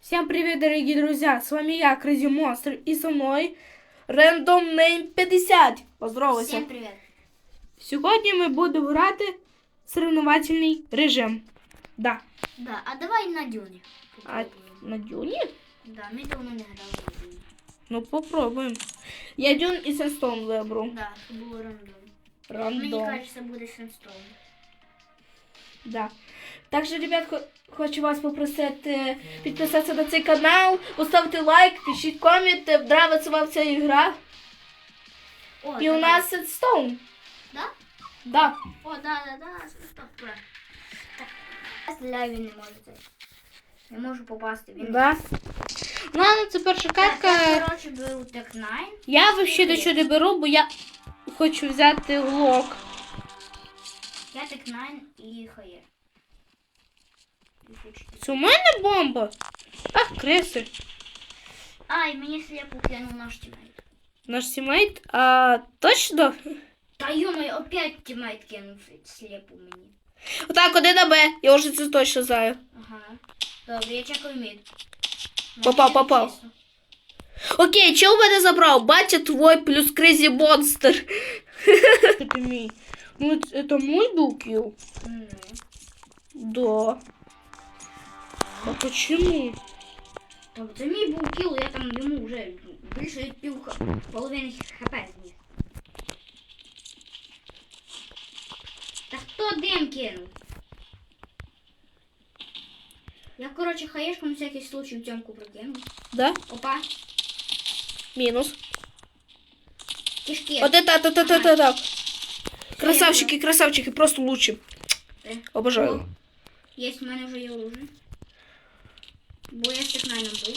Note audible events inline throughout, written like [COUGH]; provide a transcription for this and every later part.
Всем привет, дорогие друзья! С вами я, Crazy Monster, и со мной Random Name 50. Поздоровайся. Всем привіт. Сьогодні ми будемо грати соревновательний режим. Да. Да, а давай на дюні. А попробуємо. на дюні? Да, ми давно не грали на дюні. Ну попробуємо. Я дюн і Сенстон виберу. Да, це було рандом. Мені Рандом. кажеться, буде Сенстоун. Да. Також, ребят, хочу вас попросити підписатися на цей канал, поставити лайк, пишіть комент, нравиться вам ця ігра. О, І у нас Сенстон. Да? Да. О, да, да, да. Стоп, бра. Так. Стріляю, він не може це. Не можу попасти. Він... Да. Ну, ладно, це перша Так, я, катка. коротше, беру Тек 9. Я взагалі нічого не беру, бо я хочу взяти лок. Я Тек 9 і Хаєр. Це у мене бомба. Ах, креси. Ай, мені слепу кинув наш тімейт. Наш сімейт. А точно? Та йомай, опять тімейт кинув слепу мені. Отак, один на Б. Я вже це точно знаю. Ага. Добре, я чекаю мід. Попав, Мені попав. чесно. Окей, чого мене забрав? Батя твой плюс Кризі Монстр. Це мій. Ну, це мой був кіл? М. Да. А почему? Так, це мій був кіл, я там йому вже більше від пів х- половини хп зніс. Та хто дим кинув? Я, коротше, хаєшку на всякий случай в тьомку прокинув. Да? Опа, Мінус. кишки. Вот это, это, это, это, это. Красавчики, красавчики, просто лучше. Е. Обожаю. Є, в мене вже є оружие. Бо я з технайном був.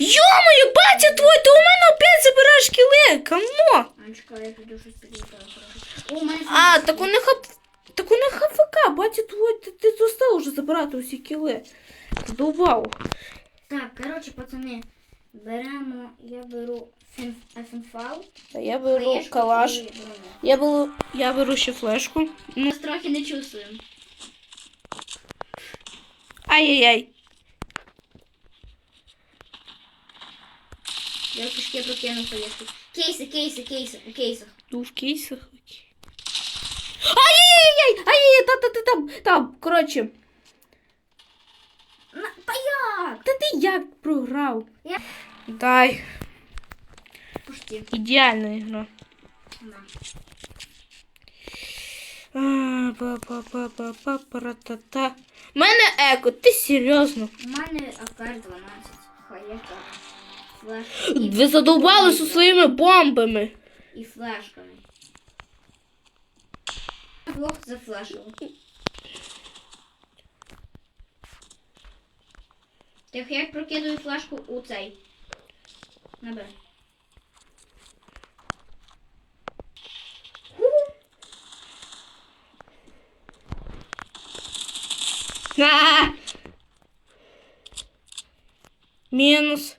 Ё-моё, батя твой, ты у мене опять забираєш кіли. Кому? А, чекай, я піду щось підлітаю, коротше. О, у мене А, фінансовий. так у них хап... Так у них ХФК, батя твой, ти, ти достав уже забирати усі кіли. Задовбав. Так, коротше, пацани, беремо, я беру фін, фінфал. Та я беру хаєшку калаш. і броню. Я беру, я беру ще флешку. Ну, Ми трохи не чувствуємо. ай-яй-яй. Я кишки прокинув хаєшку. Кейси, кейси, кейси, у кейсах. Ну, в кейсах. окей. Ай-яй-яй! Ай-яй-яй, та, та, та, там, там, коротше. На, та як? Та ти як програв? Я- Дай. Пусти. Ідеальна гра. На. А, па-па-па-па-па-пара-та-та. У мене еко, ти серйозно? У мене АКР 12. Хаєшка. Флешка. Ви задовбали зі своїми бомбами. І флешками. Блок зафлешив. Так я прокидую флешку у цей. На Б. А! Мінус.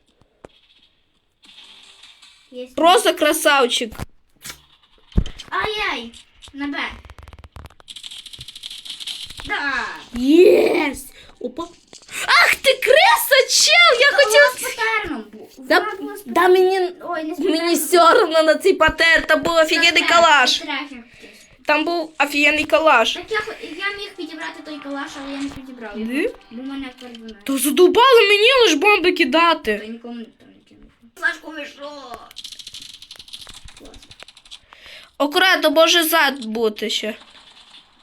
Есть. Просто красавчик. Ай-яй! На Б. Да! Єсть! Опа. Ах ти креса, чел! Я Хотіла хотів... з патерном був. Да, Вона була з да мені, Ой, не з мені патерном. все одно на цей патер, там був офігенний Трахер, калаш. трахер. Там був офігенний калаш. Так я, хо- я міг підібрати той калаш, але я не підібрав його. Ні? Бо в мене кардинал. То задовбали мені лиш бомби кидати. То нікому там не кинув. Флешку вийшло. Акуратно, може зад бути ще.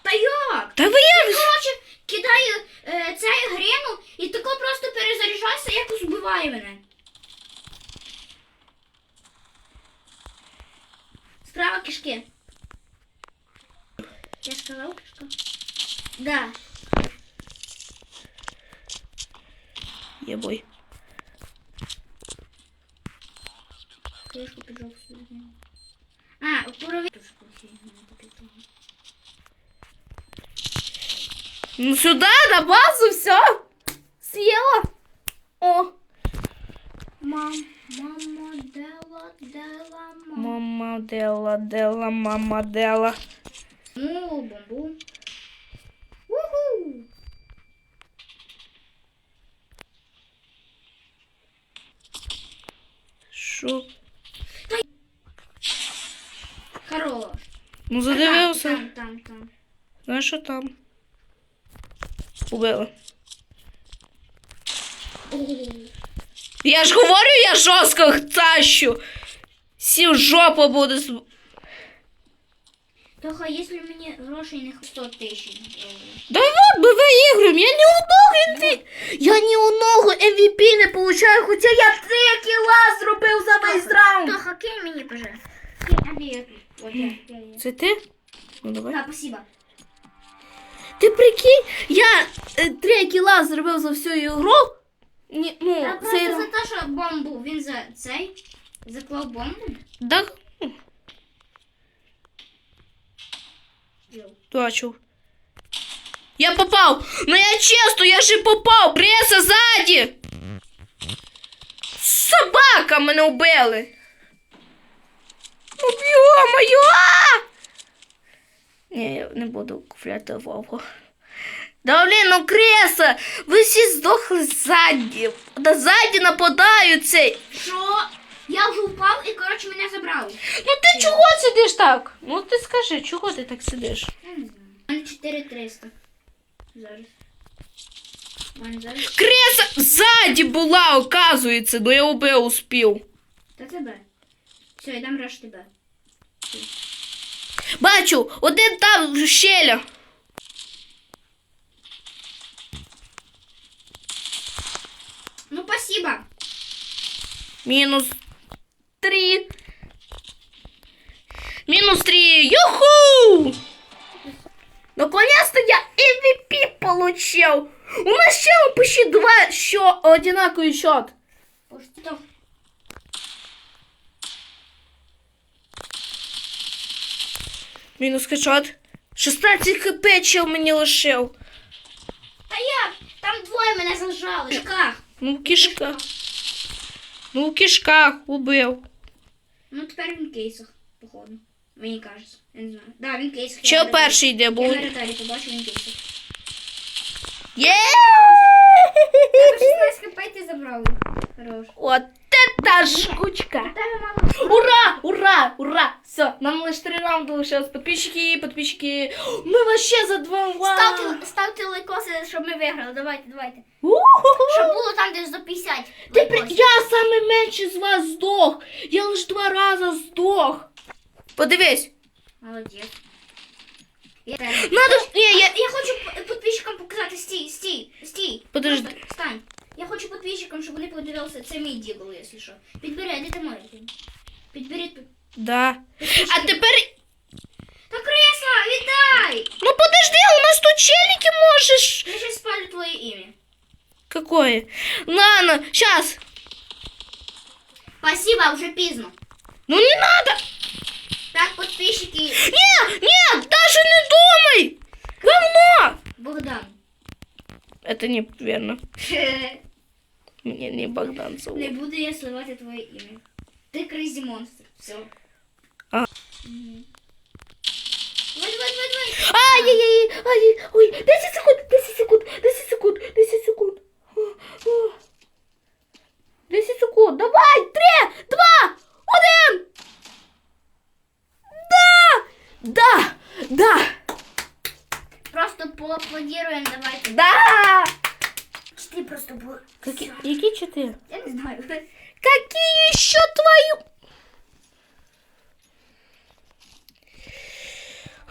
Та як? Та ви як? Коротше, кидаю е, цей грину і тако просто перезаряджайся, якось вбиває мене. Справа кишки. Я сказав кишка? Да. Єбой. Кишку піджав собі. А, уровень... Ну сюда, на базу, все. Съела. О. Мам, мама дела, дела, мама. Мама дела, дела, мама дела. Ну, бум-бум. Уху. Шо? Ну задивився. Там, там, там. Знаєш, що там? Убили. Я ж говорю, я жорстко тащу. Сів жопу буде. Тоха, якщо мені грошей не 100 тисяч. Давай вот ми виіграємо, я ні одного MVP. Я ні ногу MVP не получаю, хоча я три кіла зробив за весь раунд. Тоха, кинь мені, пожалуйста. Кинь, це ти? Ну давай. Так, спасибо. Ти прикинь, я э, е, третій лаз зробив за всю ігру. Ні, ну, Та це... просто за те, що бомбу він за цей заклав бомбу. Да? Йоу. Бачив. Я попав! Ну я чесно, я ще попав! Преса ззаді! Собака мене убили. Тут йо-моє! Я не буду купляти вовку. Да блин, ну кресло, Ви всі здохли ззаді. Да ззаді нападаються. Що? Я вже впав і, коротше, мене забрали. Ну ти чого сидиш так? Ну ти скажи, чого ти так сидиш? Я не знаю. У мене 4300. Зараз. Зараз. Креса ззаді була, оказується, ну я обе успів. Та тебе. Все, я дам раш тебе. Бачу, вот это там в щелях. Ну, спасибо. Минус три. Минус три. Юху! Наконец-то я MVP получил. У нас чел почти два счет, одинаковый счет. Что? Мінус хедшот. 16 хп чел мені лишив. Та я, там двоє мене зажали. Кишка. Ну, кишка. Ну, в кишках ну, убив. Ну, тепер він в кейсах, походу. Мені кажеться. Я не знаю. Да, він в кейсах. Чел Я перший йде був. на радарі побачив, він в кейсах. Є! та жгучка. Ура! Ура! Ура! Все, нам лишь три раунда лишилось. Подписчики, подписчики. Мы вообще за два Ставьте ставте лайкоси, щоб ми виграли. Давайте, давайте. Чтобы было там десь до 50. Ти при... Я самый менше из вас сдох. Я лише два раза сдох. Подивись. Молодець. Я, Надо ж. Я... я хочу подписчикам показать показати. Стій, стій. Подожди. Стань. Я хочу подписчикам, чтобы вони подивилися. Це мій дідух, якщо що. Підбирай, де ти маєш? Підберіть. Да. А тепер. Та кресло, віддай! Ну подожди, а у нас тут челики можеш. Я сейчас спалю твоє ім'я. Какое? Ладно, сейчас. Спасибо, а уже поздно. Ну не надо. Так, подписчики. Нет, нет, даже не думай. Говно. Богдан. Это неверно. [LAUGHS] Меня не Богдан зовут. Не буду я сливати твоє ім'я. Ты кризі монстр. Все. А. Угу. Вай, вай. Ай-яй-яй, ой, 10 секунд, 10 секунд, 10 секунд, 10 секунд. 10 секунд, давай, 3, 2, 1. Да, да, да. Просто поаплодируем, давайте. Да. Четыре просто было. Какие, какие четыре? Я не знаю. Какие еще твою...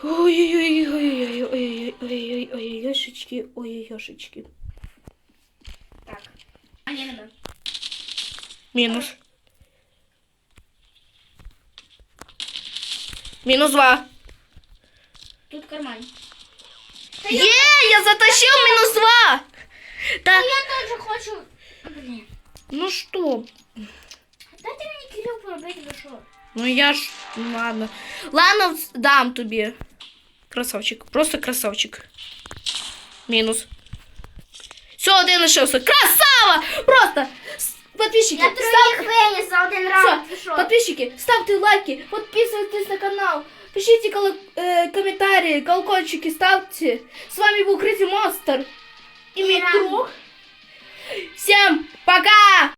ой ой ой ой ой ой ой ой ой ой ой ой ой ой ой Минус. Минус два. Тут карман. Е, я затащил минус два. два. Та, Я теж хочу. Блін. ну що? Дайте мені кілю поробити, ви що? Ну я ж. Ладно. Ладно, вс- дам тобі. Красавчик. Просто красавчик. Мінус. Все, один лишився. Красава! Просто! С- Подписчики, Я став... троїх виніс за один раз. Ви Все, що? подписчики, ставьте лайки, подписывайтесь на канал, пишите коло- э, комментарии, колокольчики ставьте. С вами был Крити Монстр. и мой друг. Всем пока!